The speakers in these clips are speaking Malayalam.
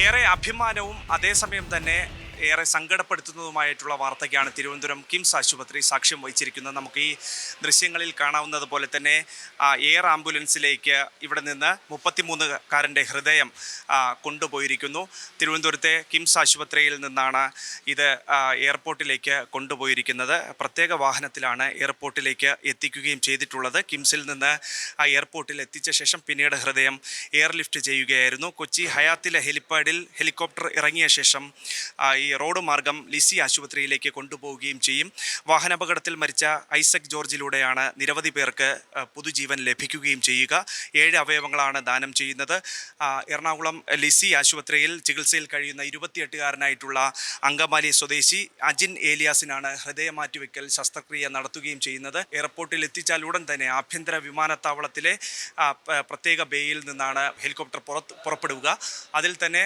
ഏറെ അഭിമാനവും അതേസമയം തന്നെ ഏറെ സങ്കടപ്പെടുത്തുന്നതുമായിട്ടുള്ള വാർത്തയ്ക്കാണ് തിരുവനന്തപുരം കിംസ് ആശുപത്രി സാക്ഷ്യം വഹിച്ചിരിക്കുന്നത്. നമുക്ക് ഈ ദൃശ്യങ്ങളിൽ കാണാവുന്നത് പോലെ തന്നെ എയർ ആംബുലൻസിലേക്ക് ഇവിടെ നിന്ന് മുപ്പത്തിമൂന്നുകാരന്റെ ഹൃദയം കൊണ്ടുപോയിരിക്കുന്നു. തിരുവനന്തപുരത്തെ കിംസ് ആശുപത്രിയിൽ നിന്നാണ് ഇത് എയർപോർട്ടിലേക്ക് കൊണ്ടുപോയിരിക്കുന്നത്. പ്രത്യേക വാഹനത്തിലാണ് എയർപോർട്ടിലേക്ക് എത്തിക്കുകയും ചെയ്തിട്ടുള്ളത്. കിംസിൽ നിന്ന് ആ എയർപോർട്ടിൽ എത്തിച്ച ശേഷം പിന്നീട് ഹൃദയം എയർലിഫ്റ്റ് ചെയ്യുകയായിരുന്നു. കൊച്ചി ഹയാത്തിലെ ഹെലിപ്പാഡിൽ ഹെലികോപ്റ്റർ ഇറങ്ങിയ ശേഷം ആ, റോഡ് മാർഗം ലിസി ആശുപത്രിയിലേക്ക് കൊണ്ടുപോവുകയും ചെയ്യും. വാഹനാപകടത്തിൽ മരിച്ച ഐസക് ജോർജിലൂടെയാണ് നിരവധി പേർക്ക് പുതുജീവൻ ലഭിക്കുകയും ചെയ്യുക. ഏഴ് അവയവങ്ങളാണ് ദാനം ചെയ്യുന്നത്. എറണാകുളം ലിസി ആശുപത്രിയിൽ ചികിത്സയിൽ കഴിയുന്ന ഇരുപത്തിയെട്ടുകാരനായിട്ടുള്ള അങ്കമാലി സ്വദേശി അജിൻ ഏലിയാസിനാണ് ഹൃദയമാറ്റിവെക്കൽ ശസ്ത്രക്രിയ നടത്തുകയും ചെയ്യുന്നത്. എയർപോർട്ടിൽ എത്തിച്ചാൽ ഉടൻ തന്നെ ആഭ്യന്തര വിമാനത്താവളത്തിലെ പ്രത്യേക ബേയിൽ നിന്നാണ് ഹെലികോപ്റ്റർ പുറത്ത് പുറപ്പെടുക. അതിൽ തന്നെ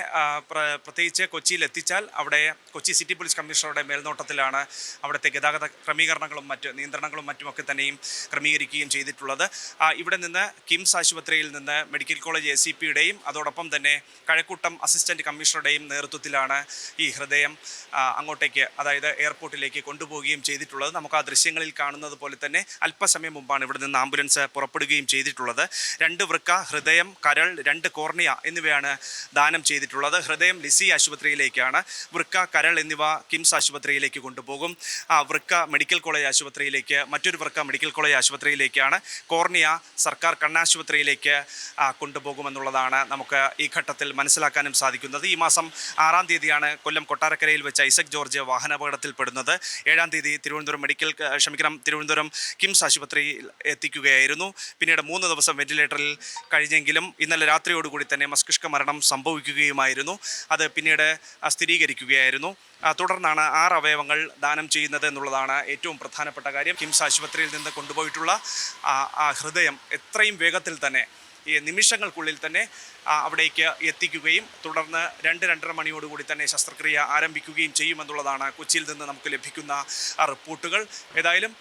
പ്രത്യേകിച്ച് കൊച്ചിയിൽ എത്തിച്ചാൽ അവിടെ കൊച്ചി സിറ്റി പോലീസ് കമ്മീഷണറുടെ മേൽനോട്ടത്തിലാണ് അവിടുത്തെ ഗതാഗത ക്രമീകരണങ്ങളും മറ്റ് നിയന്ത്രണങ്ങളും മറ്റുമൊക്കെ തന്നെയും ക്രമീകരിക്കുകയും ചെയ്തിട്ടുള്ളത്. ഇവിടെ നിന്ന് കിംസ് ആശുപത്രിയിൽ നിന്ന് മെഡിക്കൽ കോളേജ് എ സി പിയുടെയും അതോടൊപ്പം തന്നെ കഴക്കൂട്ടം അസിസ്റ്റന്റ് കമ്മീഷണറുടെയും നേതൃത്വത്തിലാണ് ഈ ഹൃദയം അങ്ങോട്ടേക്ക് അതായത് എയർപോർട്ടിലേക്ക് കൊണ്ടുപോവുകയും ചെയ്തിട്ടുള്ളത്. നമുക്ക് ആ ദൃശ്യങ്ങളിൽ കാണുന്നത് പോലെ തന്നെ അല്പസമയം മുമ്പാണ് ഇവിടെ നിന്ന് ആംബുലൻസ് പുറപ്പെടുകയും ചെയ്തിട്ടുള്ളത്. രണ്ട് വൃക്ക ഹൃദയം കരൾ രണ്ട് കോർണിയ എന്നിവയാണ് ദാനം ചെയ്തിട്ടുള്ളത്. ഹൃദയം ലിസി ആശുപത്രിയിലേക്കാണ്. വൃക്ക കരൾ എന്നിവ കിംസ് ആശുപത്രിയിലേക്ക് കൊണ്ടുപോകും. വൃക്ക മെഡിക്കൽ കോളേജ് ആശുപത്രിയിലേക്ക് മറ്റൊരു വൃക്ക മെഡിക്കൽ കോളേജ് ആശുപത്രിയിലേക്കാണ് കോർണിയ സർക്കാർ കണ്ണാശുപത്രിയിലേക്ക് കൊണ്ടുപോകുമെന്നുള്ളതാണ് നമുക്ക് ഈ ഘട്ടത്തിൽ മനസ്സിലാക്കാനും സാധിക്കുന്നത്. ഈ മാസം ആറാം തീയതിയാണ് കൊല്ലം കൊട്ടാരക്കരയിൽ വെച്ച് ഐസക് ജോർജ് വാഹനാപകടത്തിൽപ്പെടുന്നത്. ഏഴാം തീയതി തിരുവനന്തപുരം മെഡിക്കൽ ക്ഷമിക്കണം തിരുവനന്തപുരം കിംസ് ആശുപത്രിയിൽ എത്തിക്കുകയായിരുന്നു. പിന്നീട് മൂന്ന് ദിവസം വെന്റിലേറ്ററിൽ കഴിഞ്ഞെങ്കിലും ഇന്നലെ രാത്രിയോടുകൂടി തന്നെ മസ്തിഷ്ക മരണം സംഭവിക്കുകയുമായിരുന്നു. അത് പിന്നീട് സ്ഥിരീകരിക്കുകയായിരുന്നു. ആ, തുടർന്നാണ് ആറ് അവയവങ്ങൾ ദാനം ചെയ്യുന്നത് എന്നുള്ളതാണ് ഏറ്റവും പ്രധാനപ്പെട്ട കാര്യം. കിംസ് ആശുപത്രിയിൽ നിന്ന് കൊണ്ടുപോയിട്ടുള്ള ആ, ഹൃദയം എത്രയും വേഗത്തിൽ തന്നെ ഈ നിമിഷങ്ങൾക്കുള്ളിൽ തന്നെ അവിടേക്ക് എത്തിക്കുകയും തുടർന്ന് രണ്ട് രണ്ടര മണിയോടുകൂടി തന്നെ ശസ്ത്രക്രിയ ആരംഭിക്കുകയും ചെയ്യുമെന്നുള്ളതാണ് കൊച്ചിയിൽ നിന്ന് നമുക്ക് ലഭിക്കുന്ന റിപ്പോർട്ടുകൾ. ഏതായാലും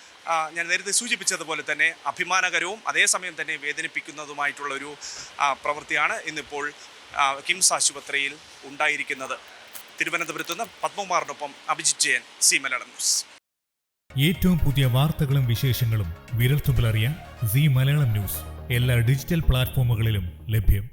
ഞാൻ നേരത്തെ സൂചിപ്പിച്ചതുപോലെ തന്നെ അഭിമാനകരവും അതേസമയം തന്നെ വേദനിപ്പിക്കുന്നതുമായിട്ടുള്ളൊരു പ്രവൃത്തിയാണ് ഇന്നിപ്പോൾ കിംസ് ആശുപത്രിയിൽ ഉണ്ടായിരിക്കുന്നത്. തിരുവനന്തപുരത്ത് നിന്ന് പത്മകുമാറിനൊപ്പം അഭിജിത് ജയൻ സി മലയാളം ന്യൂസ്. ഏറ്റവും പുതിയ വാർത്തകളും വിശേഷങ്ങളും വിരൽത്തുമ്പിലറിയാൻ സി മലയാളം ന്യൂസ് എല്ലാ ഡിജിറ്റൽ പ്ലാറ്റ്ഫോമുകളിലും ലഭ്യം.